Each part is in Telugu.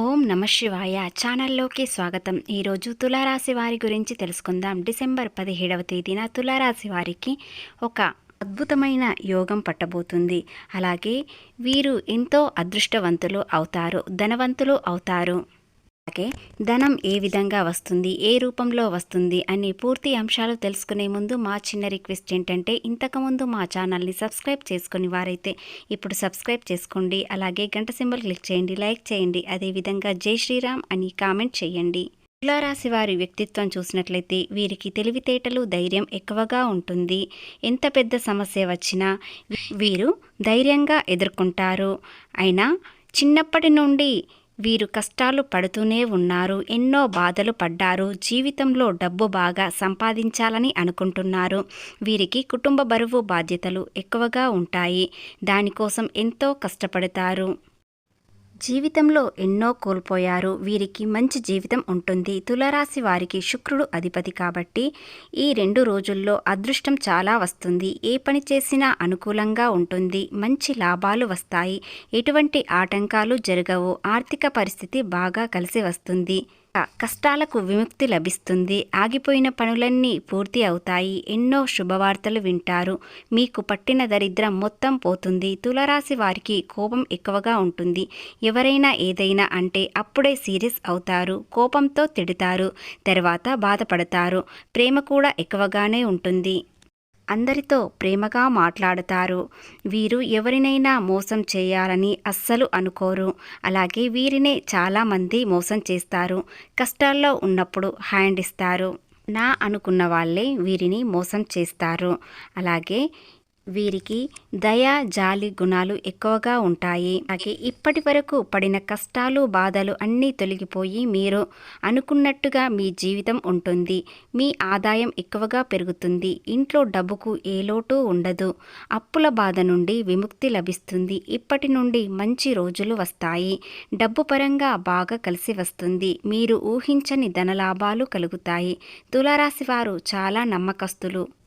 ఓం నమ శివాయ ఛానల్లోకి స్వాగతం. ఈరోజు తులారాశి వారి గురించి తెలుసుకుందాం. డిసెంబర్ పదిహేడవ తేదీన తులారాశి వారికి ఒక అద్భుతమైన యోగం పట్టబోతుంది. అలాగే వీరు ఎంతో అదృష్టవంతులు అవుతారు ధనవంతులు అవుతారు. అలాగే ధనం ఏ విధంగా వస్తుంది ఏ రూపంలో వస్తుంది అనే పూర్తి అంశాలు తెలుసుకునే ముందు మా చిన్న రిక్వెస్ట్ ఏంటంటే ఇంతకుముందు మా ఛానల్ని సబ్స్క్రైబ్ చేసుకుని వారైతే ఇప్పుడు సబ్స్క్రైబ్ చేసుకోండి. అలాగే గంట సింబల్ క్లిక్ చేయండి లైక్ చేయండి. అదేవిధంగా జై శ్రీరామ్ అని కామెంట్ చేయండి. తులారాశి వారి వ్యక్తిత్వం చూసినట్లయితే వీరికి తెలివితేటలు ధైర్యం ఎక్కువగా ఉంటుంది. ఎంత పెద్ద సమస్య వచ్చినా వీరు ధైర్యంగా ఎదుర్కొంటారు. అయినా చిన్నప్పటి నుండి వీరు కష్టాలు పడుతూనే ఉన్నారు ఎన్నో బాధలు పడ్డారు జీవితంలో డబ్బు బాగా సంపాదించాలని అనుకుంటున్నారు. వీరికి కుటుంబ బరువు బాధ్యతలు ఎక్కువగా ఉంటాయి. దానికోసం ఎంతో కష్టపడతారు. జీవితంలో ఎన్నో కోల్పోయారు. వీరికి మంచి జీవితం ఉంటుంది. తులరాశి వారికి శుక్రుడు అధిపతి కాబట్టి ఈ రెండు రోజుల్లో అదృష్టం చాలా వస్తుంది. ఏ పని చేసినా అనుకూలంగా ఉంటుంది. మంచి లాభాలు వస్తాయి. ఎటువంటి ఆటంకాలు జరగవు. ఆర్థిక పరిస్థితి బాగా కలిసి వస్తుంది. కష్టాలకు విముక్తి లభిస్తుంది. ఆగిపోయిన పనులన్నీ పూర్తి అవుతాయి. ఎన్నో శుభవార్తలు వింటారు. మీకు పట్టిన దరిద్రం మొత్తం పోతుంది. తులరాశి వారికి కోపం ఎక్కువగా ఉంటుంది. ఎవరైనా ఏదైనా అంటే అప్పుడే సీరియస్ అవుతారు. కోపంతో తిడతారు. తర్వాత బాధపడతారు. ప్రేమ కూడా ఎక్కువగానే ఉంటుంది. అందరితో ప్రేమగా మాట్లాడతారు. వీరు ఎవరినైనా మోసం చేయాలని అస్సలు అనుకోరు. అలాగే వీరినే చాలామంది మోసం చేస్తారు. కష్టాల్లో ఉన్నప్పుడు హ్యాండ్ ఇస్తారు. నా అనుకున్న వాళ్ళే వీరిని మోసం చేస్తారు. అలాగే వీరికి దయ జాలి గుణాలు ఎక్కువగా ఉంటాయి. అలాగే ఇప్పటి వరకు పడిన కష్టాలు బాధలు అన్నీ తొలగిపోయి మీరు అనుకున్నట్టుగా మీ జీవితం ఉంటుంది. మీ ఆదాయం ఎక్కువగా పెరుగుతుంది. ఇంట్లో డబ్బుకు ఏ లోటు ఉండదు. అప్పుల బాధ నుండి విముక్తి లభిస్తుంది. ఇప్పటి నుండి మంచి రోజులు వస్తాయి. డబ్బు పరంగా బాగా కలిసి వస్తుంది. మీరు ఊహించని ధనలాభాలు కలుగుతాయి. తులారాశి వారు చాలా నమ్మకస్తులు.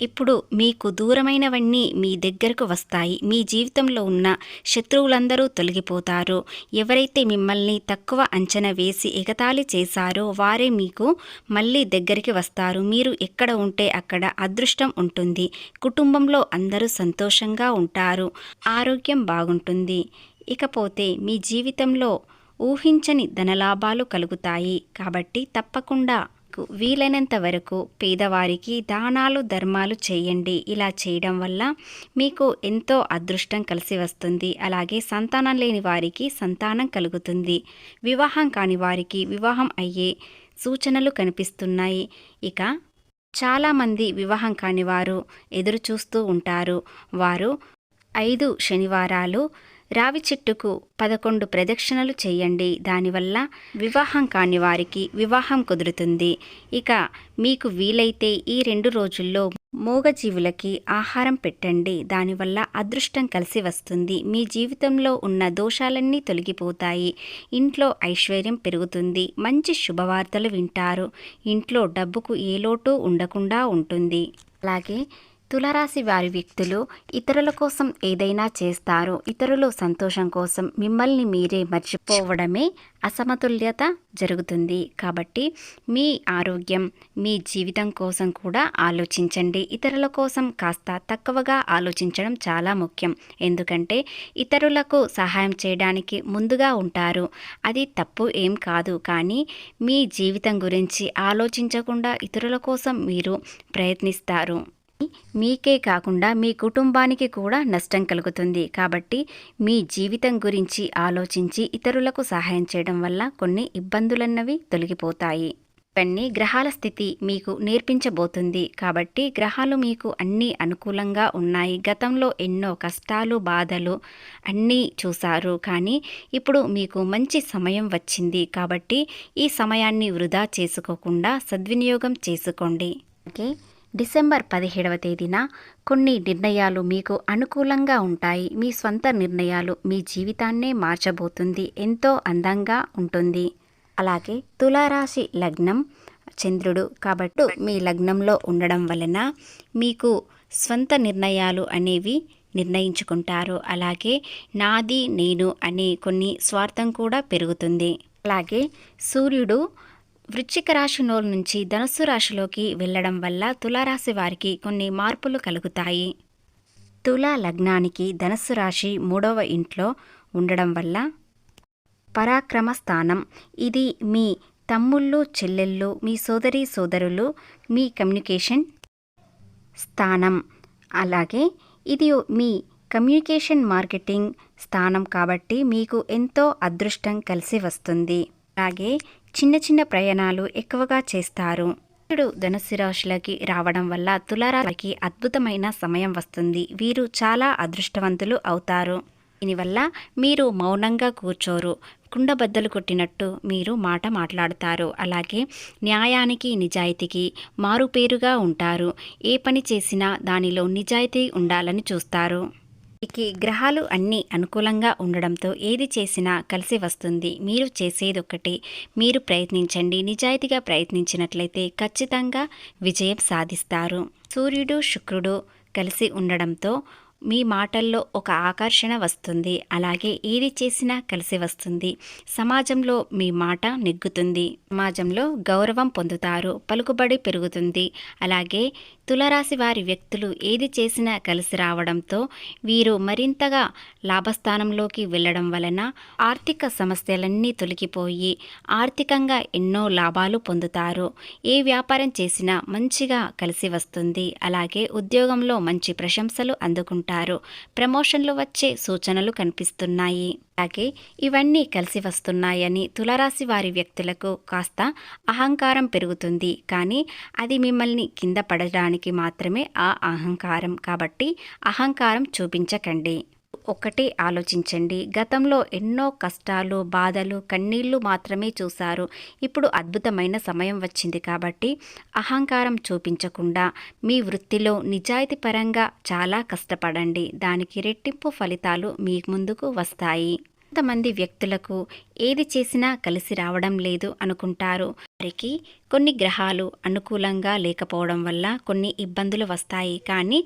ఇప్పుడు మీకు దూరమైనవన్నీ మీ దగ్గరకు వస్తాయి. మీ జీవితంలో ఉన్న శత్రువులందరూ తొలగిపోతారు. ఎవరైతే మిమ్మల్ని తక్కువ అంచనా వేసి ఎగతాళి చేశారో వారే మీకు మళ్ళీ దగ్గరికి వస్తారు. మీరు ఎక్కడ ఉంటే అక్కడ అదృష్టం ఉంటుంది. కుటుంబంలో అందరూ సంతోషంగా ఉంటారు. ఆరోగ్యం బాగుంటుంది. ఇకపోతే మీ జీవితంలో ఊహించని ధనలాభాలు కలుగుతాయి. కాబట్టి తప్పకుండా వీలైనంత వరకు పేదవారికి దానాలు ధర్మాలు చేయండి. ఇలా చేయడం వల్ల మీకు ఎంతో అదృష్టం కలిసి వస్తుంది. అలాగే సంతానం లేని వారికి సంతానం కలుగుతుంది. వివాహం కాని వారికి వివాహం అయ్యే సూచనలు కనిపిస్తున్నాయి. ఇక చాలామంది వివాహం కాని వారు ఎదురు చూస్తూ ఉంటారు. వారు ఐదు శనివారాలు రావి చెట్టుకు పదకొండు ప్రదక్షిణలు చేయండి. దానివల్ల వివాహం కాని వారికి వివాహం కుదురుతుంది. ఇక మీకు వీలైతే ఈ రెండు రోజుల్లో మూగజీవులకి ఆహారం పెట్టండి. దానివల్ల అదృష్టం కలిసి వస్తుంది. మీ జీవితంలో ఉన్న దోషాలన్నీ తొలగిపోతాయి. ఇంట్లో ఐశ్వర్యం పెరుగుతుంది. మంచి శుభవార్తలు వింటారు. ఇంట్లో డబ్బుకు ఏ లోటు ఉండకుండా ఉంటుంది. అలాగే తులరాశి వారి వ్యక్తులు ఇతరుల కోసం ఏదైనా చేస్తారు. ఇతరులు సంతోషం కోసం మిమ్మల్ని మీరే మర్చిపోవడమే అసమతుల్యత జరుగుతుంది. కాబట్టి మీ ఆరోగ్యం మీ జీవితం కోసం కూడా ఆలోచించండి. ఇతరుల కోసం కాస్త తక్కువగా ఆలోచించడం చాలా ముఖ్యం. ఎందుకంటే ఇతరులకు సహాయం చేయడానికి ముందుగా ఉంటారు. అది తప్పు ఏం కాదు. కానీ మీ జీవితం గురించి ఆలోచించకుండా ఇతరుల కోసం మీరు ప్రయత్నిస్తారు. మీకే కాకుండా మీ కుటుంబానికి కూడా నష్టం కలుగుతుంది. కాబట్టి మీ జీవితం గురించి ఆలోచించి ఇతరులకు సహాయం చేయడం వల్ల కొన్ని ఇబ్బందులన్నవి తొలగిపోతాయి. ఇవన్నీ గ్రహాల స్థితి మీకు నేర్పించబోతుంది. కాబట్టి గ్రహాలు మీకు అన్నీ అనుకూలంగా ఉన్నాయి. గతంలో ఎన్నో కష్టాలు బాధలు అన్నీ చూశారు. కానీ ఇప్పుడు మీకు మంచి సమయం వచ్చింది. కాబట్టి ఈ సమయాన్ని వృధా చేసుకోకుండా సద్వినియోగం చేసుకోండి. ఓకే? డిసెంబర్ పదిహేడవ తేదీన కొన్ని నిర్ణయాలు మీకు అనుకూలంగా ఉంటాయి. మీ స్వంత నిర్ణయాలు మీ జీవితాన్నే మార్చబోతుంది. ఎంతో అందంగా ఉంటుంది. అలాగే తులారాశి లగ్నం చంద్రుడు కాబట్టి మీ లగ్నంలో ఉండడం వలన మీకు స్వంత నిర్ణయాలు అనేవి నిర్ణయించుకుంటారు. అలాగే నాది నేను అనే కొన్ని స్వార్థం కూడా పెరుగుతుంది. అలాగే సూర్యుడు వృశ్చిక నోరు నుంచి ధనుస్సు రాశిలోకి వెళ్ళడం వల్ల తులారాశి వారికి కొన్ని మార్పులు కలుగుతాయి. తులా లగ్నానికి ధనుస్సు రాశి మూడవ ఇంట్లో ఉండడం వల్ల పరాక్రమ స్థానం. ఇది మీ తమ్ముళ్ళు చెల్లెళ్ళు మీ సోదరి సోదరులు మీ కమ్యూనికేషన్ స్థానం. అలాగే ఇది మీ కమ్యూనికేషన్ మార్కెటింగ్ స్థానం కాబట్టి మీకు ఎంతో అదృష్టం కలిసి వస్తుంది. అలాగే చిన్న చిన్న ప్రయాణాలు ఎక్కువగా చేస్తారు. సూర్యుడు ధనుస్సు రావడం వల్ల తులారాశికి అద్భుతమైన సమయం వస్తుంది. వీరు చాలా అదృష్టవంతులు అవుతారు. దీనివల్ల మీరు మౌనంగా కూర్చోరు. కుండబద్దలు కొట్టినట్టు మీరు మాట మాట్లాడతారు. అలాగే న్యాయానికి నిజాయితీకి మారుపేరుగా ఉంటారు. ఏ పని చేసినా దానిలో నిజాయితీ ఉండాలని చూస్తారు. వీరికి గ్రహాలు అన్నీ అనుకూలంగా ఉండడంతో ఏది చేసినా కలిసి వస్తుంది. మీరు చేసేది ఒకటి మీరు ప్రయత్నించండి. నిజాయితీగా ప్రయత్నించినట్లయితే ఖచ్చితంగా విజయం సాధిస్తారు. సూర్యుడు శుక్రుడు కలిసి ఉండడంతో మీ మాటల్లో ఒక ఆకర్షణ వస్తుంది. అలాగే ఏది చేసినా కలిసి వస్తుంది. సమాజంలో మీ మాట నెగ్గుతుంది. సమాజంలో గౌరవం పొందుతారు. పలుకుబడి పెరుగుతుంది. అలాగే తులరాశి వారి వ్యక్తులు ఏది చేసినా కలిసి రావడంతో వీరు మరింతగా లాభస్థానంలోకి వెళ్ళడం వలన ఆర్థిక సమస్యలన్నీ తొలగిపోయి ఆర్థికంగా ఎన్నో లాభాలు పొందుతారు. ఏ వ్యాపారం చేసినా మంచిగా కలిసి వస్తుంది. అలాగే ఉద్యోగంలో మంచి ప్రశంసలు అందుకుంటారు. ప్రమోషన్లు వచ్చే సూచనలు కనిపిస్తున్నాయి. అలాగే ఇవన్నీ కలిసి వస్తున్నాయని తులరాశి వారి వ్యక్తులకు కాస్త అహంకారం పెరుగుతుంది. కానీ అది మిమ్మల్ని కింద పడడానికి మాత్రమే ఆ అహంకారం. కాబట్టి అహంకారం చూపించకండి. ఒకటి ఆలోచించండి. గతంలో ఎన్నో కష్టాలు బాధలు కన్నీళ్ళు మాత్రమే చూశారు. ఇప్పుడు అద్భుతమైన సమయం వచ్చింది కాబట్టి అహంకారం చూపించకుండా మీ వృత్తిలో నిజాయితీ పరంగా చాలా కష్టపడండి. దానికి రెట్టింపు ఫలితాలు మీ ముందుకు వస్తాయి. కొంతమంది వ్యక్తులకు ఏది చేసినా కలిసి రావడం లేదు అనుకుంటారు. వారికి కొన్ని గ్రహాలు అనుకూలంగా లేకపోవడం వల్ల కొన్ని ఇబ్బందులు వస్తాయి. కానీ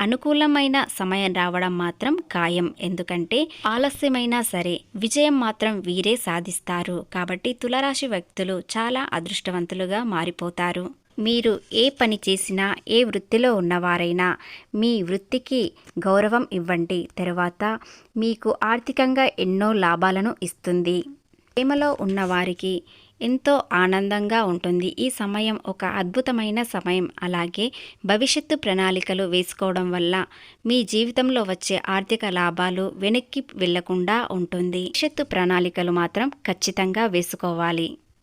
అనుకూలమైన సమయం రావడం మాత్రం ఖాయం. ఎందుకంటే ఆలస్యమైనా సరే విజయం మాత్రం వీరే సాధిస్తారు. కాబట్టి తులరాశి వ్యక్తులు చాలా అదృష్టవంతులుగా మారిపోతారు. మీరు ఏ పని చేసినా ఏ వృత్తిలో ఉన్నవారైనా మీ వృత్తికి గౌరవం ఇవ్వండి. తర్వాత మీకు ఆర్థికంగా ఎన్నో లాభాలను ఇస్తుంది. ప్రేమలో ఉన్నవారికి ఎంతో ఆనందంగా ఉంటుంది. ఈ సమయం ఒక అద్భుతమైన సమయం. అలాగే భవిష్యత్తు ప్రణాళికలు వేసుకోవడం వల్ల మీ జీవితంలో వచ్చే ఆర్థిక లాభాలు వెనక్కి వెళ్ళకుండా ఉంటుంది. భవిష్యత్తు ప్రణాళికలు మాత్రం ఖచ్చితంగా వేసుకోవాలి.